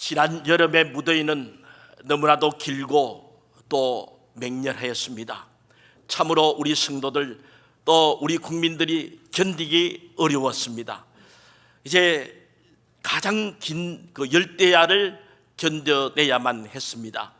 지난 여름의 무더위는 너무나도 길고 또 맹렬하였습니다. 참으로 우리 성도들 또 우리 국민들이 견디기 어려웠습니다. 이제 가장 긴 그 열대야를 견뎌내야만 했습니다.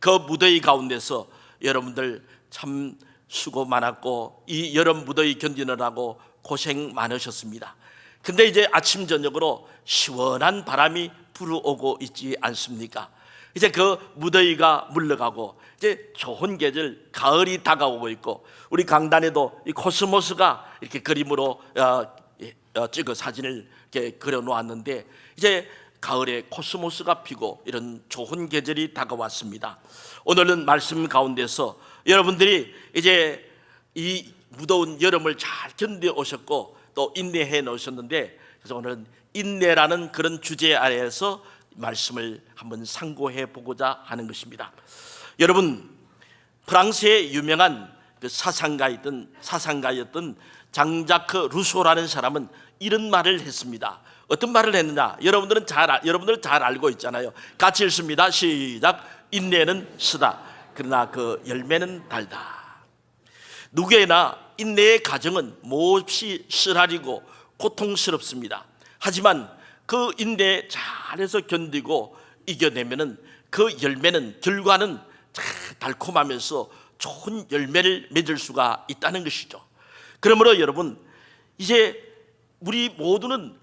그 무더위 가운데서 여러분들 참 수고 많았고 이 여름 무더위 견디느라고 고생 많으셨습니다. 근데 이제 아침 저녁으로 시원한 바람이 불어오고 있지 않습니까? 이제 그 무더위가 물러가고 이제 좋은 계절 가을이 다가오고 있고 우리 강단에도 이 코스모스가 이렇게 그림으로 어, 예, 어, 찍어 사진을 이렇게 그려 놓았는데 이제 가을에 코스모스가 피고 이런 좋은 계절이 다가왔습니다. 오늘은 말씀 가운데서 여러분들이 이제 이 무더운 여름을 잘 견뎌 오셨고 또 인내해 놓으셨는데 그래서 오늘은 인내라는 그런 주제 아래에서 말씀을 한번 상고해 보고자 하는 것입니다. 여러분 프랑스의 유명한 그 사상가였던 사상가였던 장자크 루소라는 사람은 이런 말을 했습니다. 어떤 말을 했느냐? 여러분들은 잘 아- 여러분들 잘 알고 있잖아요. 같이 읽습니다. 시작. 인내는 쓰다. 그러나 그 열매는 달다. 누구에나 인내의 과정은 몹시 쓰라리고 고통스럽습니다. 하지만 그 인내 잘해서 견디고 이겨내면은 그 열매는 결과는 참 달콤하면서 좋은 열매를 맺을 수가 있다는 것이죠. 그러므로 여러분 이제 우리 모두는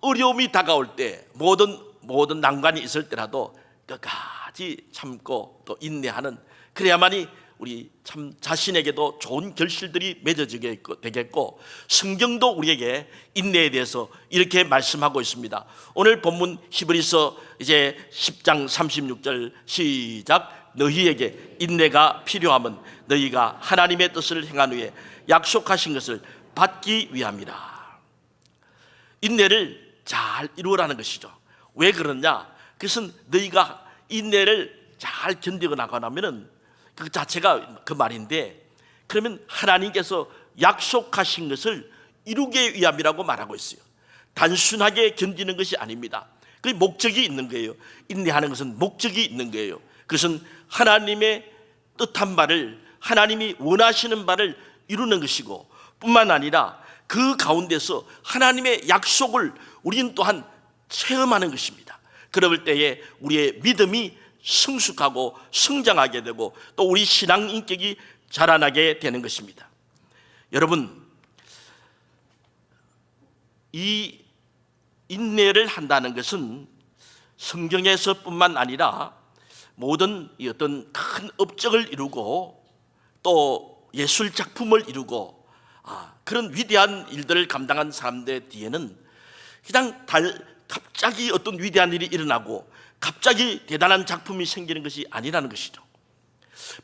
어려움이 다가올 때 모든 모든 난관이 있을 때라도 끝까지 참고 또 인내하는 그래야만이 우리 참 자신에게도 좋은 결실들이 맺어지게 되겠고 성경도 우리에게 인내에 대해서 이렇게 말씀하고 있습니다. 오늘 본문 히브리서 이제 10장 36절 시작 너희에게 인내가 필요함은 너희가 하나님의 뜻을 행한 후에 약속하신 것을 받기 위함이라. 인내를 잘 이루라는 것이죠. 왜 그러냐? 그것은 너희가 인내를 잘 견디고 나가면은 그 자체가 그 말인데 그러면 하나님께서 약속하신 것을 이루기 위함이라고 말하고 있어요. 단순하게 견디는 것이 아닙니다. 그 목적이 있는 거예요. 인내하는 것은 목적이 있는 거예요. 그것은 하나님의 뜻한 바를 하나님이 원하시는 바를 이루는 것이고 뿐만 아니라 그 가운데서 하나님의 약속을 우리는 또한 체험하는 것입니다. 그럴 때에 우리의 믿음이 성숙하고 성장하게 되고 또 우리 신앙 인격이 자라나게 되는 것입니다. 여러분, 이 인내를 한다는 것은 성경에서뿐만 아니라 모든 이 어떤 큰 업적을 이루고 또 예술 작품을 이루고 아, 그런 위대한 일들을 감당한 사람들 뒤에는 그냥 달, 갑자기 어떤 위대한 일이 일어나고 갑자기 대단한 작품이 생기는 것이 아니라는 것이죠.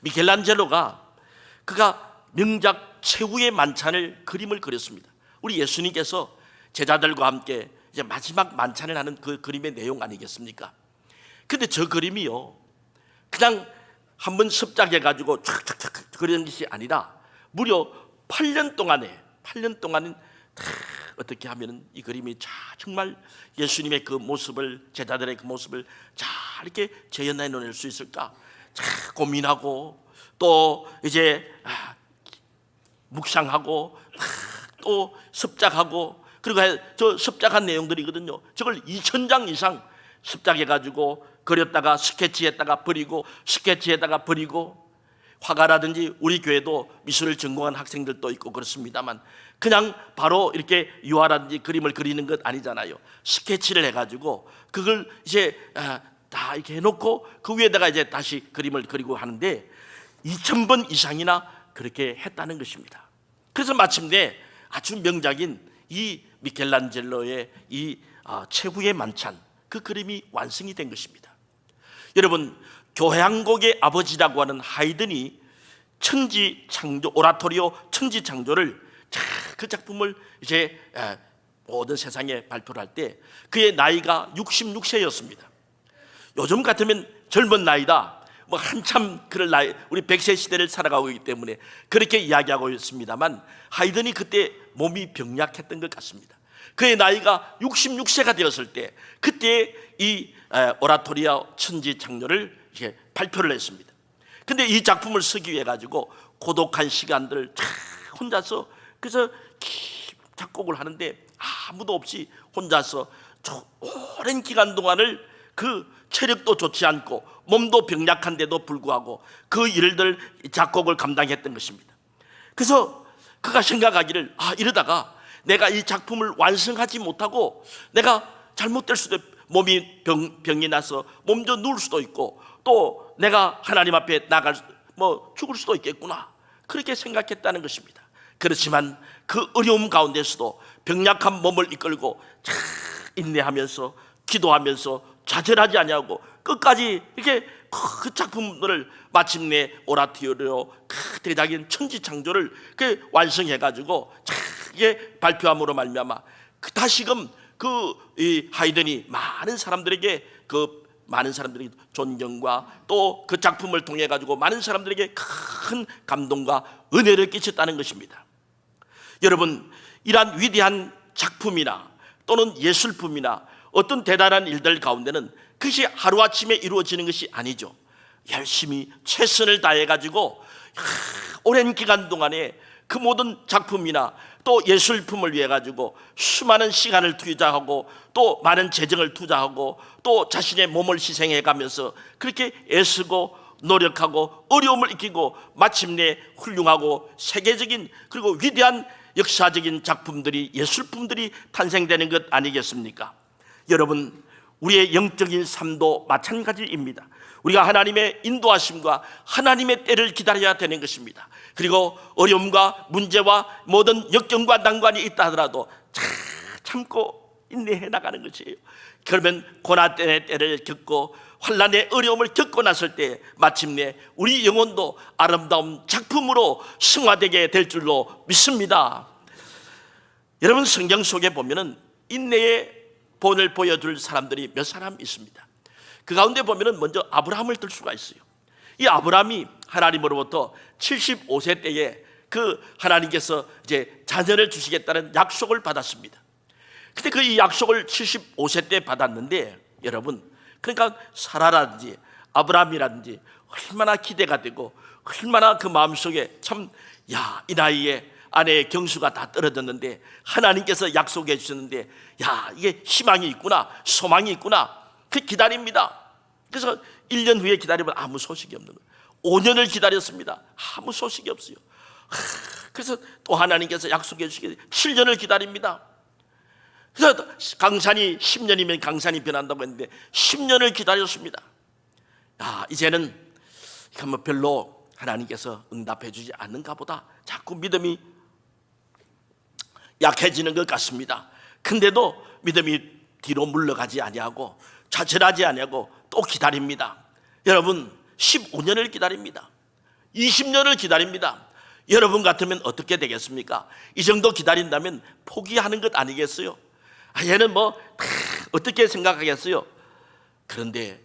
미켈란젤로가 그가 명작 최후의 만찬을 그림을 그렸습니다. 우리 예수님께서 제자들과 함께 이제 마지막 만찬을 하는 그 그림의 내용 아니겠습니까? 근데 저 그림이요. 그냥 한 번 습작해 가지고 촥촥촥 그리는 것이 아니라 무려 8년 동안에 8년 동안은 다 어떻게 하면은 이 그림이 자 정말 예수님의 그 모습을 제자들의 그 모습을 잘 이렇게 재현해 놓을 수 있을까? 자 고민하고 또 이제 아, 묵상하고 아, 또 습작하고 그리고 저 습작한 내용들이거든요. 저걸 2천 장 이상 습작해 가지고 그렸다가 스케치했다가 버리고 스케치에다가 버리고 화가라든지 우리 교회도 미술을 전공한 학생들도 있고 그렇습니다만 그냥 바로 이렇게 유화라든지 그림을 그리는 것 아니잖아요. 스케치를 해가지고 그걸 이제 아, 다 이렇게 해놓고 그 위에다가 이제 다시 그림을 그리고 하는데 2천 번 이상이나 그렇게 했다는 것입니다. 그래서 마침내 아주 명작인 이 미켈란젤로의 이 아, 최후의 만찬 그 그림이 완성이 된 것입니다. 여러분 교향곡의 아버지라고 하는 하이든이 천지 창조 오라토리오 천지 창조를 자, 그 작품을 이제 에, 모든 세상에 발표를 할 때 그의 나이가 66세였습니다. 요즘 같으면 젊은 나이다. 뭐 한참 그럴 나이 우리 100세 시대를 살아가고 있기 때문에 그렇게 이야기하고 있습니다만 하이든이 그때 몸이 병약했던 것 같습니다. 그의 나이가 66세가 되었을 때 그때 이 에, 오라토리아 천지 창조를 이렇게 발표를 했습니다. 근데 이 작품을 쓰기 위해 가지고 고독한 시간들을 쫙 혼자서 그래서 기- 작곡을 하는데 아무도 없이 혼자서 저 오랜 기간 동안을 그 체력도 좋지 않고 몸도 병약한데도 불구하고 그 일들 작곡을 감당했던 것입니다. 그래서 그가 생각하기를 아 이러다가 내가 이 작품을 완성하지 못하고 내가 잘못될 수도 있- 몸이 병, 병이 나서 몸도 누울 수도 있고 또 내가 하나님 앞에 나갈 수- 뭐 죽을 수도 있겠구나 그렇게 생각했다는 것입니다. 그렇지만 그 어려움 가운데서도 병약한 몸을 이끌고 참 인내하면서 기도하면서 좌절하지 아니하고 끝까지 이렇게 그 작품들을 마침내 오라티오로 그 대작인 천지창조를 그 완성해 가지고 이게 발표함으로 말미암아 그 다시금 그 이 하이든이 많은 사람들에게 그 많은 사람들에게 존경과 또 그 작품을 통해 가지고 많은 사람들에게 큰 감동과 은혜를 끼쳤다는 것입니다. 여러분 이러한 위대한 작품이나 또는 예술품이나 어떤 대단한 일들 가운데는 그것이 하루아침에 이루어지는 것이 아니죠 열심히 최선을 다해 가지고 오랜 기간 동안에 그 모든 작품이나 또 예술품을 위해 가지고 수많은 시간을 투자하고 또 많은 재정을 투자하고 또 자신의 몸을 희생해 가면서 그렇게 애쓰고 노력하고 어려움을 익히고 마침내 훌륭하고 세계적인 그리고 위대한 역사적인 작품들이 예술품들이 탄생되는 것 아니겠습니까? 여러분 우리의 영적인 삶도 마찬가지입니다. 우리가 하나님의 인도하심과 하나님의 때를 기다려야 되는 것입니다. 그리고 어려움과 문제와 모든 역경과 난관이 있다 하더라도 잘 참고 인내해 나가는 것이에요. 그러면 고난의 때를 겪고 환란의 어려움을 겪고 났을 때 마침내 우리 영혼도 아름다운 작품으로 승화되게 될 줄로 믿습니다. 여러분 성경 속에 보면은 인내의 본을 보여줄 사람들이 몇 사람 있습니다. 그 가운데 보면은 먼저 아브라함을 들 수가 있어요. 이 아브라함이 하나님으로부터 75세 때에 그 하나님께서 이제 자녀를 주시겠다는 약속을 받았습니다. 근데 그 이 약속을 75세 때 받았는데 여러분 그러니까 사라라든지 아브라함이라든지 얼마나 기대가 되고 얼마나 그 마음속에 참 야 이 나이에 아내의 경수가 다 떨어졌는데 하나님께서 약속해 주셨는데 야 이게 희망이 있구나 소망이 있구나 그 기다립니다. 그래서 1년 후에 기다리면 아무 소식이 없는 거예요. 5년을 기다렸습니다. 아무 소식이 없어요. 하, 그래서 또 하나님께서 약속해 주시게 7년을 기다립니다. 그래서 강산이 10년이면 강산이 변한다고 했는데 10년을 기다렸습니다. 야, 이제는 별로 하나님께서 응답해 주지 않는가 보다. 자꾸 믿음이 약해지는 것 같습니다. 근데도 믿음이 뒤로 물러가지 아니하고 좌절하지 아니하고 또 기다립니다. 여러분 15년을 기다립니다. 20년을 기다립니다. 여러분 같으면 어떻게 되겠습니까? 이 정도 기다린다면 포기하는 것 아니겠어요? 아, 얘는 뭐다 어떻게 생각하겠어요? 그런데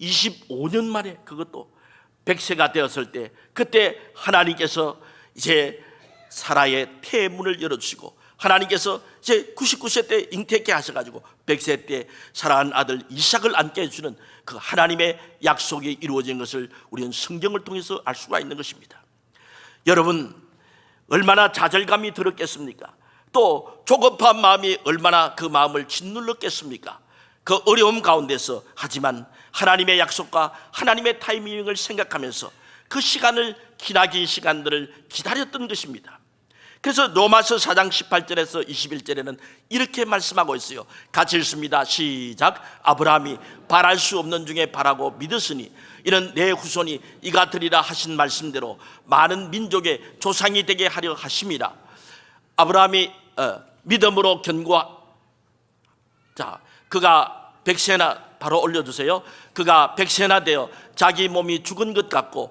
25년 만에 그것도 100세가 되었을 때 그때 하나님께서 이제 사라의 태문을 열어주시고 하나님께서 이제 99세 때 잉태케 하셔가지고 100세 때 사랑하는 아들 이삭을 안게 해주는 그 하나님의 약속이 이루어진 것을 우리는 성경을 통해서 알 수가 있는 것입니다. 여러분 얼마나 좌절감이 들었겠습니까? 또 조급한 마음이 얼마나 그 마음을 짓눌렀겠습니까? 그 어려움 가운데서 하지만 하나님의 약속과 하나님의 타이밍을 생각하면서 그 시간을 기나긴 시간들을 기다렸던 것입니다. 그래서 로마서 4장 18절에서 21절에는 이렇게 말씀하고 있어요. 같이 읽습니다. 시작. 아브라함이 바랄 수 없는 중에 바라고 믿었으니 이는 내 후손이 이가 되리라 하신 말씀대로 많은 민족의 조상이 되게 하려 하심이라. 아브라함이 어, 믿음으로 견고하 자, 그가 백세나 바로 올려 주세요. 그가 백세나 되어 자기 몸이 죽은 것 같고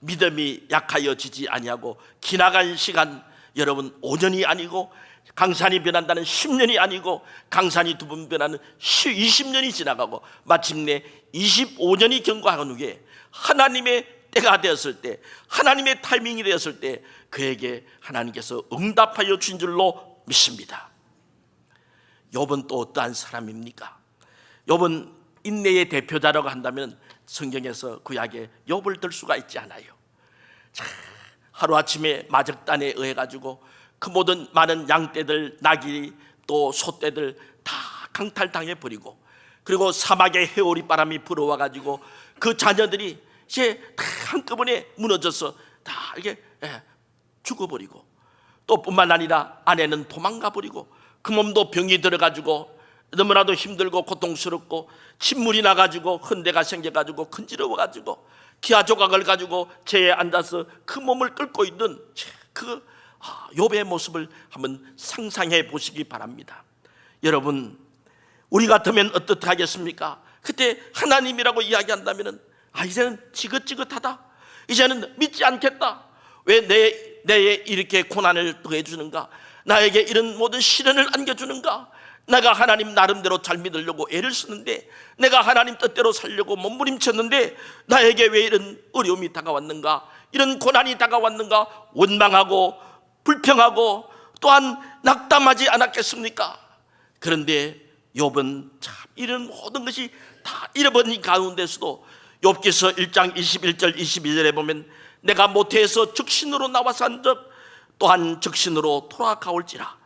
믿음이 약하여지지 아니하고 기나간 시간 여러분 5년이 아니고 강산이 변한다는 10년이 아니고 강산이 두 번 변하는 20년이 지나가고 마침내 25년이 경과한 후에 하나님의 때가 되었을 때 하나님의 타이밍이 되었을 때 그에게 하나님께서 응답하여 주신 줄로 믿습니다. 욥은 또 어떠한 사람입니까? 욥은 인내의 대표자라고 한다면 성경에서 구약에 욥을 들 수가 있지 않아요. 자, 하루아침에 마적단에 의해 가지고 그 모든 많은 양떼들, 나귀 또 소떼들 다 강탈당해 버리고 그리고 사막에 해오리 바람이 불어와 가지고 그 자녀들이 이제 다 한꺼번에 무너져서 다 이게 예, 죽어버리고 또 뿐만 아니라 아내는 도망가 버리고 그 몸도 병이 들어가지고 너무나도 힘들고 고통스럽고 침물이 나가지고 흔대가 생겨가지고 근지러워가지고 기아 조각을 가지고 제에 앉아서 그 몸을 끌고 있는 그 아, 욥의 모습을 한번 상상해 보시기 바랍니다. 여러분 우리 같으면 어떻게 하겠습니까? 그때 하나님이라고 이야기한다면은 아 이제는 지긋지긋하다. 이제는 믿지 않겠다. 왜 내 내에 이렇게 고난을 더해 주는가? 나에게 이런 모든 시련을 안겨 주는가? 내가 하나님 나름대로 잘 믿으려고 애를 쓰는데 내가 하나님 뜻대로 살려고 몸부림쳤는데 나에게 왜 이런 어려움이 다가왔는가? 이런 고난이 다가왔는가? 원망하고 불평하고 또한 낙담하지 않았겠습니까? 그런데 욥은 참 이런 모든 것이 다 잃어버린 가운데서도 욥기서 1장 21절 22절에 보면 내가 모태에서 적신으로 나와서 한적 또한 적신으로 돌아가올지라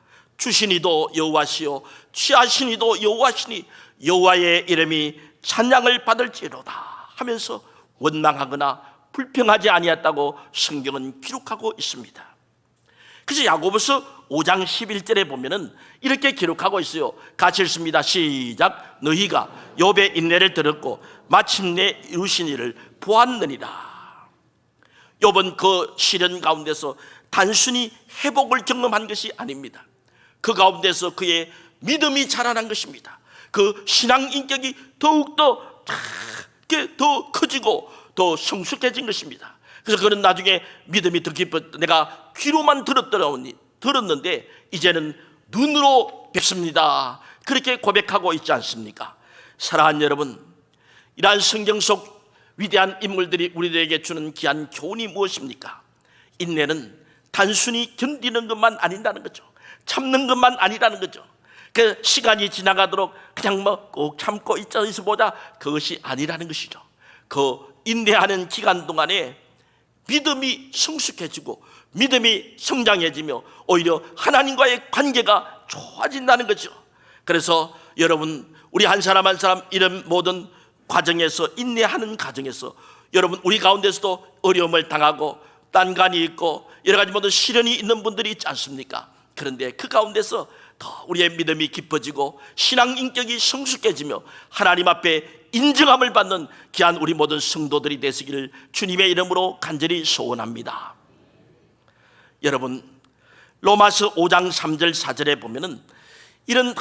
주신이도 여호와시요 취하신이도 여호와시니 여호와의 이름이 찬양을 받을지로다 하면서 원망하거나 불평하지 아니했다고 성경은 기록하고 있습니다. 그래서 야고보서 5장 11절에 보면은 이렇게 기록하고 있어요. 같이 읽습니다. 시작. 너희가 욥의 인내를 들었고 마침내 이루신 일을 보았느니라. 욥은 그 시련 가운데서 단순히 회복을 경험한 것이 아닙니다. 그 가운데서 그의 믿음이 자라난 것입니다. 그 신앙 인격이 더욱더 더 커지고 더 성숙해진 것입니다. 그래서 그는 나중에 믿음이 더 깊어 내가 귀로만 들었더니 들었는데 이제는 눈으로 뵙습니다. 그렇게 고백하고 있지 않습니까? 사랑하는 여러분, 이러한 성경 속 위대한 인물들이 우리들에게 주는 귀한 교훈이 무엇입니까? 인내는 단순히 견디는 것만 아니라는 거죠. 참는 것만 아니라는 거죠. 그 시간이 지나가도록 그냥 뭐 꼭 참고 있자 있어 보자 그것이 아니라는 것이죠. 그 인내하는 기간 동안에 믿음이 성숙해지고 믿음이 성장해지며 오히려 하나님과의 관계가 좋아진다는 거죠. 그래서 여러분 우리 한 사람 한 사람 이런 모든 과정에서 인내하는 과정에서 여러분 우리 가운데서도 어려움을 당하고 딴간이 있고 여러 가지 모든 시련이 있는 분들이 있지 않습니까? 그런데 그 가운데서 더 우리의 믿음이 깊어지고 신앙 인격이 성숙해지며 하나님 앞에 인정함을 받는 귀한 우리 모든 성도들이 되시기를 주님의 이름으로 간절히 소원합니다. 여러분 로마서 5장 3절 4절에 보면은 이런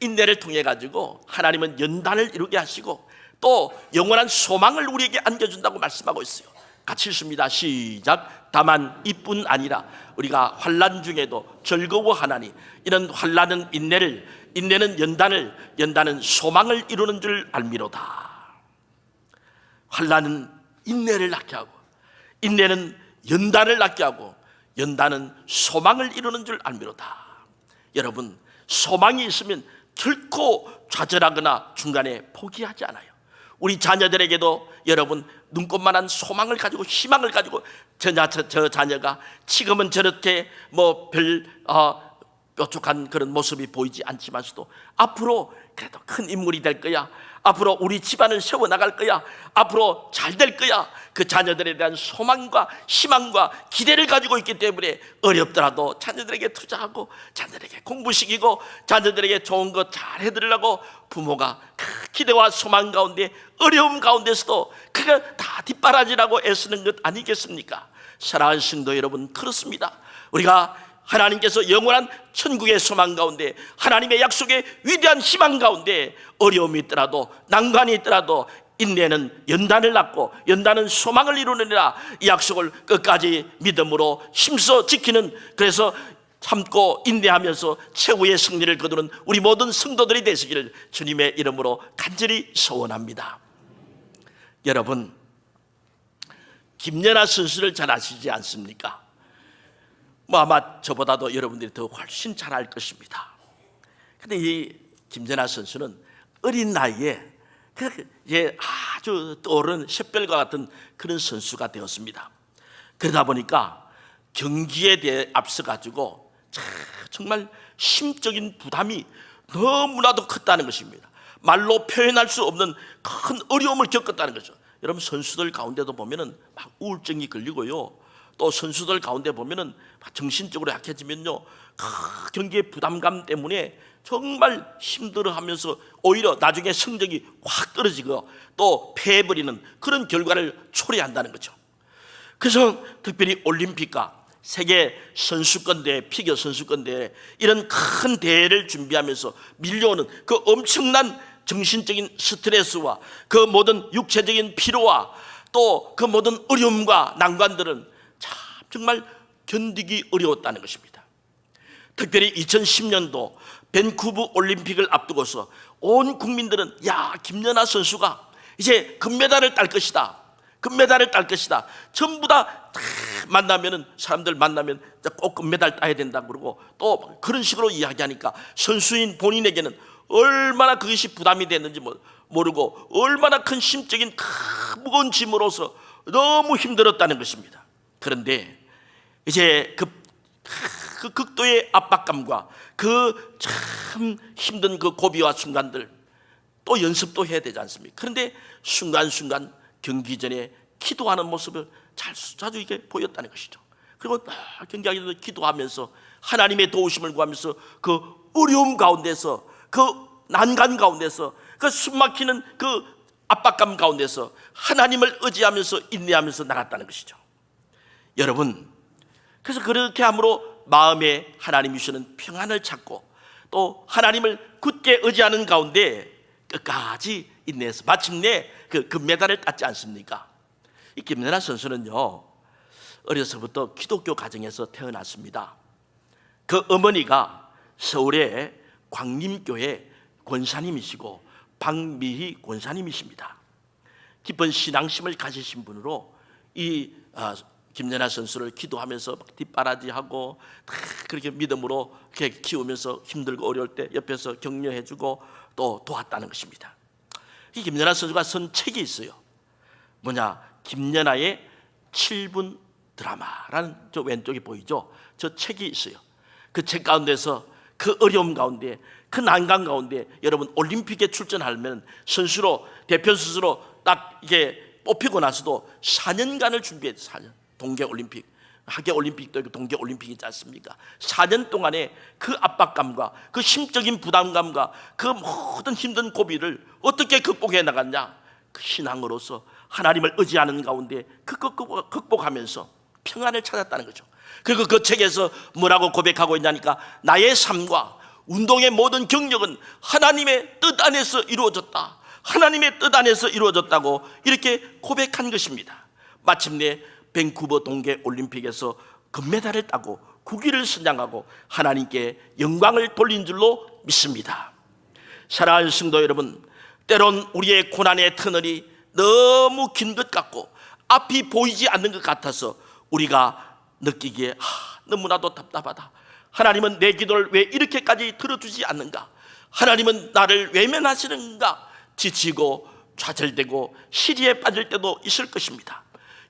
인내를 통해 가지고 하나님은 연단을 이루게 하시고 또 영원한 소망을 우리에게 안겨준다고 말씀하고 있어요. 같이 읽습니다. 시작. 다만 이뿐 아니라 우리가 환란 중에도 즐거워하나니 이런 환란은 인내를 인내는 연단을 연단은 소망을 이루는 줄 알미로다. 환란은 인내를 낳게 하고 인내는 연단을 낳게 하고 연단은 소망을 이루는 줄 알미로다. 여러분 소망이 있으면 결코 좌절하거나 중간에 포기하지 않아요. 우리 자녀들에게도 여러분 눈꽃만한 소망을 가지고 희망을 가지고 저, 저, 저 자녀가 지금은 저렇게 뭐별 어, 뾰족한 그런 모습이 보이지 않지만서도 앞으로 그래도 큰 인물이 될 거야. 앞으로 우리 집안을 세워 나갈 거야. 앞으로 잘 될 거야. 그 자녀들에 대한 소망과 희망과 기대를 가지고 있기 때문에 어렵더라도 자녀들에게 투자하고 자녀들에게 공부시키고 자녀들에게 좋은 것잘 해드리려고 부모가 그 기대와 소망 가운데 어려움 가운데서도 그가 다 뒷바라지라고 애쓰는 것 아니겠습니까? 사랑하는 성도 여러분 그렇습니다. 우리가 하나님께서 영원한 천국의 소망 가운데 하나님의 약속의 위대한 희망 가운데 어려움이 있더라도 난관이 있더라도 인내는 연단을 낳고 연단은 소망을 이루느니라 이 약속을 끝까지 믿음으로 힘써 지키는 그래서 참고 인내하면서 최후의 승리를 거두는 우리 모든 성도들이 되시기를 주님의 이름으로 간절히 소원합니다. 여러분 김연아 선수를 잘 아시지 않습니까? 뭐 아마 저보다도 여러분들이 더 훨씬 잘 알 것입니다. 근데 이 김연아 선수는 어린 나이에 그 이제 아주 떠오르는 샛별과 같은 그런 선수가 되었습니다. 그러다 보니까 경기에 대해 앞서 가지고 정말 심적인 부담이 너무나도 컸다는 것입니다. 말로 표현할 수 없는 큰 어려움을 겪었다는 거죠. 여러분 선수들 가운데도 보면은 막 우울증이 걸리고요. 또 선수들 가운데 보면은 막 정신적으로 약해지면요. 그 경기의 부담감 때문에 정말 힘들어하면서 오히려 나중에 성적이 확 떨어지고 또 패해버리는 그런 결과를 초래한다는 거죠. 그래서 특별히 올림픽과 세계 선수권 대회, 피겨 선수권 대회 이런 큰 대회를 준비하면서 밀려오는 그 엄청난 정신적인 스트레스와 그 모든 육체적인 피로와 또 그 모든 어려움과 난관들은 참 정말 견디기 어려웠다는 것입니다. 특별히 2010년도 밴쿠버 올림픽을 앞두고서 온 국민들은 야 김연아 선수가 이제 금메달을 딸 것이다. 금메달을 딸 것이다. 전부 다, 다 만나면은 사람들 만나면 꼭 금메달 따야 된다 그러고 또 그런 식으로 이야기하니까 선수인 본인에게는 얼마나 그것이 부담이 됐는지 모- 모르고 얼마나 큰 심적인 큰 무거운 짐으로서 너무 힘들었다는 것입니다. 그런데 이제 그, 그 극도의 압박감과 그 참 힘든 그 고비와 순간들 또 연습도 해야 되지 않습니까? 그런데 순간순간 경기 전에 기도하는 모습을 잘 자주 이게 보였다는 것이죠. 그리고 아, 경기하기 전에 기도하면서 하나님의 도우심을 구하면서 그 어려움 가운데서 그 난간 가운데서 그 숨막히는 그 압박감 가운데서 하나님을 의지하면서 인내하면서 나갔다는 것이죠. 여러분, 그래서 그렇게 함으로 마음에 하나님이 주시는 평안을 찾고 또 하나님을 굳게 의지하는 가운데 끝까지 인내해서 마침내 그 금메달을 땄지 않습니까? 이 김연아 선수는요 어려서부터 기독교 가정에서 태어났습니다. 그 어머니가 서울의 광림교회 권사님이시고 박미희 권사님이십니다. 깊은 신앙심을 가지신 분으로 이 아, 김연아 선수를 기도하면서 막 뒷바라지하고 다 그렇게 믿음으로 이렇게 키우면서 힘들고 어려울 때 옆에서 격려해주고 또 도왔다는 것입니다. 이 김연아 선수가 쓴 책이 있어요. 뭐냐 김연아의 7분 드라마라는 저 왼쪽에 보이죠? 저 책이 있어요. 그 책 가운데서 그 어려움 가운데 그 난간 가운데 여러분 올림픽에 출전하면 선수로 대표 선수로 딱 이게 뽑히고 나서도 4년간을 준비했어요. 4년 동계 올림픽 하계 올림픽도 있고 동계 올림픽이 있지 않습니까? 4년 동안에 그 압박감과 그 심적인 부담감과 그 모든 힘든 고비를 어떻게 극복해 나갔냐? 그 신앙으로서 하나님을 의지하는 가운데 그 극복- 극복하면서 평안을 찾았다는 거죠. 그리고 그 책에서 뭐라고 고백하고 있냐니까 나의 삶과 운동의 모든 경력은 하나님의 뜻 안에서 이루어졌다. 하나님의 뜻 안에서 이루어졌다고 이렇게 고백한 것입니다. 마침내 밴쿠버 동계 올림픽에서 금메달을 따고 국위를 선양하고 하나님께 영광을 돌린 줄로 믿습니다. 사랑하는 성도 여러분, 때론 우리의 고난의 터널이 너무 긴 것 같고 앞이 보이지 않는 것 같아서 우리가 느끼기에 하, 너무나도 답답하다. 하나님은 내 기도를 왜 이렇게까지 들어주지 않는가? 하나님은 나를 외면하시는가? 지치고 좌절되고 시리에 빠질 때도 있을 것입니다.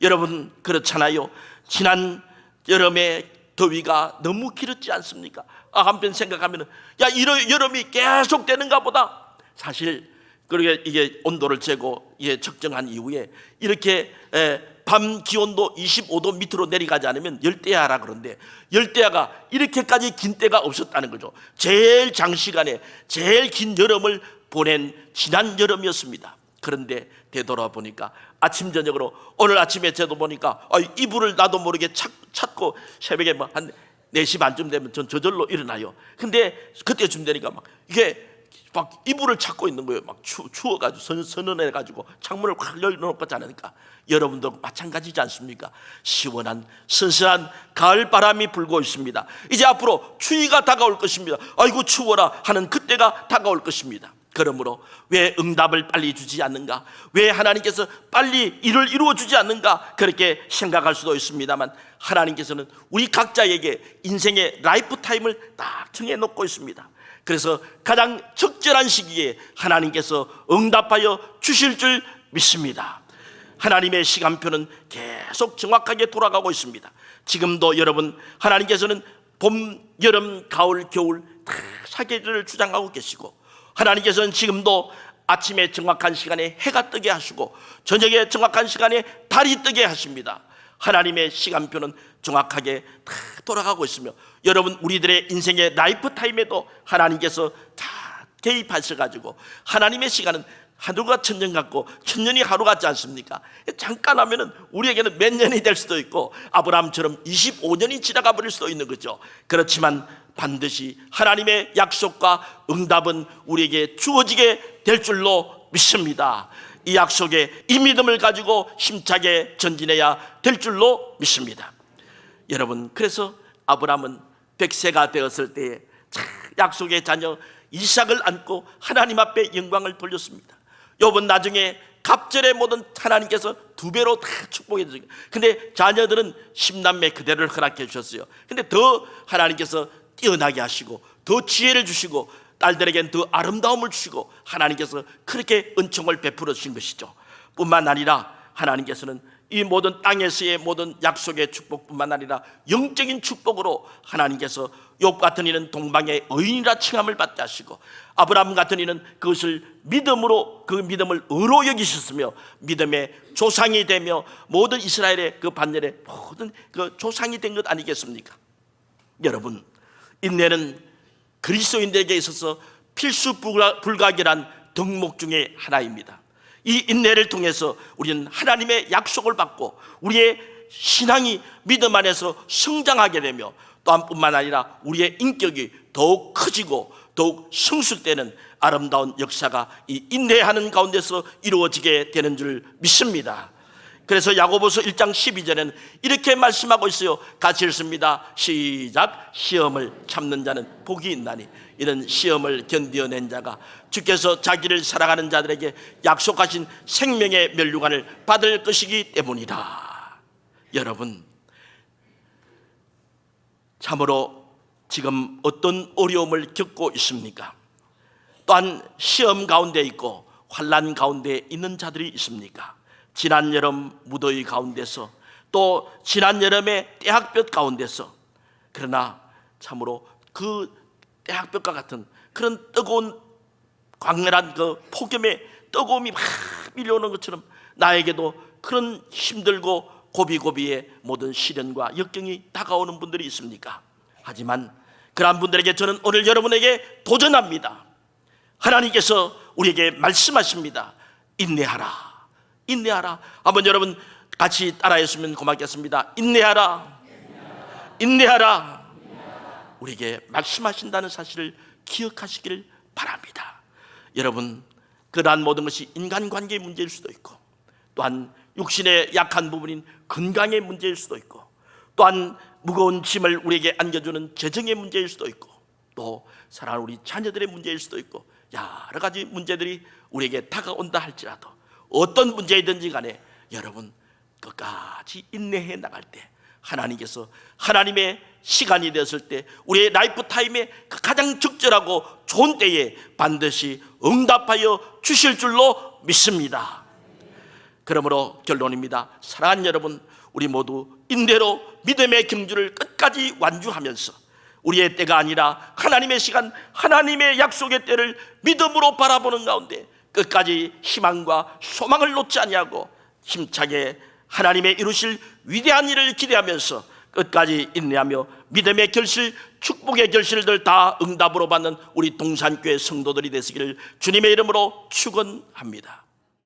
여러분 그렇잖아요. 지난 여름에 더위가 너무 길었지 않습니까? 아, 한편 생각하면 야 이런 여름이 계속 되는가 보다. 사실 그렇게 이게 온도를 재고 이게 측정한 이후에 이렇게 에, 밤 기온도 25도 밑으로 내려가지 않으면 열대야라 그런데 열대야가 이렇게까지 긴 때가 없었다는 거죠. 제일 장시간에 제일 긴 여름을 보낸 지난 여름이었습니다. 그런데 되돌아보니까 아침 저녁으로 오늘 아침에 저도 보니까 아, 이불을 나도 모르게 찾, 찾고 새벽에 뭐한 4시 반쯤 되면 전 저절로 일어나요. 근데 그때쯤 되니까 막 이게 막 이불을 찾고 있는 거예요. 막 추, 추워가지고 선, 선언해가지고 창문을 확 열어놓고 자니까 여러분도 마찬가지지 않습니까? 시원한 선선한 가을 바람이 불고 있습니다. 이제 앞으로 추위가 다가올 것입니다. 아이고 추워라 하는 그때가 다가올 것입니다. 그러므로 왜 응답을 빨리 주지 않는가? 왜 하나님께서 빨리 일을 이루어 주지 않는가? 그렇게 생각할 수도 있습니다만 하나님께서는 우리 각자에게 인생의 라이프 타임을 딱 정해 놓고 있습니다. 그래서 가장 적절한 시기에 하나님께서 응답하여 주실 줄 믿습니다. 하나님의 시간표는 계속 정확하게 돌아가고 있습니다. 지금도 여러분 하나님께서는 봄, 여름, 가을, 겨울 다 사계절을 주장하고 계시고 하나님께서는 지금도 아침에 정확한 시간에 해가 뜨게 하시고 저녁에 정확한 시간에 달이 뜨게 하십니다. 하나님의 시간표는 정확하게 다 돌아가고 있으며 여러분 우리들의 인생의 라이프 타임에도 하나님께서 다 개입하셔 가지고 하나님의 시간은 하루가 천년 같고 천년이 하루 같지 않습니까? 잠깐 하면은 우리에게는 몇 년이 될 수도 있고 아브라함처럼 25년이 지나가 버릴 수도 있는 거죠. 그렇지만 반드시 하나님의 약속과 응답은 우리에게 주어지게 될 줄로 믿습니다. 이 약속에 이 믿음을 가지고 힘차게 전진해야 될 줄로 믿습니다. 여러분, 그래서 아브라함은 백세가 되었을 때에 참 약속의 자녀 이삭을 안고 하나님 앞에 영광을 돌렸습니다. 욥은 나중에 갑절의 모든 하나님께서 두 배로 다 축복해 주시고 근데 자녀들은 십남매 그대를 허락해 주셨어요. 근데 더 하나님께서 뛰어나게 하시고 더 지혜를 주시고 딸들에겐 더 아름다움을 주시고 하나님께서 그렇게 은총을 베풀어 주신 것이죠. 뿐만 아니라 하나님께서는 이 모든 땅에서의 모든 약속의 축복뿐만 아니라 영적인 축복으로 하나님께서 욥 같은 이는 동방의 의인이라 칭함을 받게 하시고 아브라함 같은 이는 그것을 믿음으로 그 믿음을 의로 여기셨으며 믿음의 조상이 되며 모든 이스라엘의 그 반열의 모든 그 조상이 된 것 아니겠습니까? 여러분 인내는 그리스도인들에게 있어서 필수 불가- 불가결한 덕목 중의 하나입니다. 이 인내를 통해서 우리는 하나님의 약속을 받고 우리의 신앙이 믿음 안에서 성장하게 되며 또한 뿐만 아니라 우리의 인격이 더욱 커지고 더욱 성숙되는 아름다운 역사가 이 인내하는 가운데서 이루어지게 되는 줄 믿습니다. 그래서 야고보서 1장 12절에는 이렇게 말씀하고 있어요. 같이 읽습니다. 시작. 시험을 참는 자는 복이 있나니 이런 시험을 견디어낸 자가 주께서 자기를 사랑하는 자들에게 약속하신 생명의 멸류관을 받을 것이기 때문이다. 여러분 참으로 지금 어떤 어려움을 겪고 있습니까? 또한 시험 가운데 있고 환란 가운데 있는 자들이 있습니까? 지난 여름 무더위 가운데서 또 지난 여름의 떼학볕 가운데서 그러나 참으로 그 떼학볕과 같은 그런 뜨거운 광렬한 그 폭염의 뜨거움이 막 밀려오는 것처럼 나에게도 그런 힘들고 고비고비의 모든 시련과 역경이 다가오는 분들이 있습니까? 하지만 그러한 분들에게 저는 오늘 여러분에게 도전합니다. 하나님께서 우리에게 말씀하십니다. 인내하라. 인내하라. 한번 여러분 같이 따라했으면 고맙겠습니다. 인내하라. 인내하라. 우리에게 말씀하신다는 사실을 기억하시길 바랍니다. 여러분, 그러한 모든 것이 인간관계의 문제일 수도 있고, 또한 육신의 약한 부분인 건강의 문제일 수도 있고, 또한 무거운 짐을 우리에게 안겨주는 재정의 문제일 수도 있고, 또 사랑하는 우리 자녀들의 문제일 수도 있고, 여러 가지 문제들이 우리에게 다가온다 할지라도 어떤 문제이든지 간에 여러분 끝까지 인내해 나갈 때 하나님께서 하나님의 시간이 되었을 때 우리의 라이프 타임에 그 가장 적절하고 좋은 때에 반드시 응답하여 주실 줄로 믿습니다. 그러므로 결론입니다. 사랑하는 여러분, 우리 모두 인대로 믿음의 경주를 끝까지 완주하면서 우리의 때가 아니라 하나님의 시간, 하나님의 약속의 때를 믿음으로 바라보는 가운데 끝까지 희망과 소망을 놓지 아니하고 힘차게 하나님의 이루실 위대한 일을 기대하면서 끝까지 인내하며 믿음의 결실, 축복의 결실들 다 응답으로 받는 우리 동산교회 성도들이 되시기를 주님의 이름으로 축원합니다.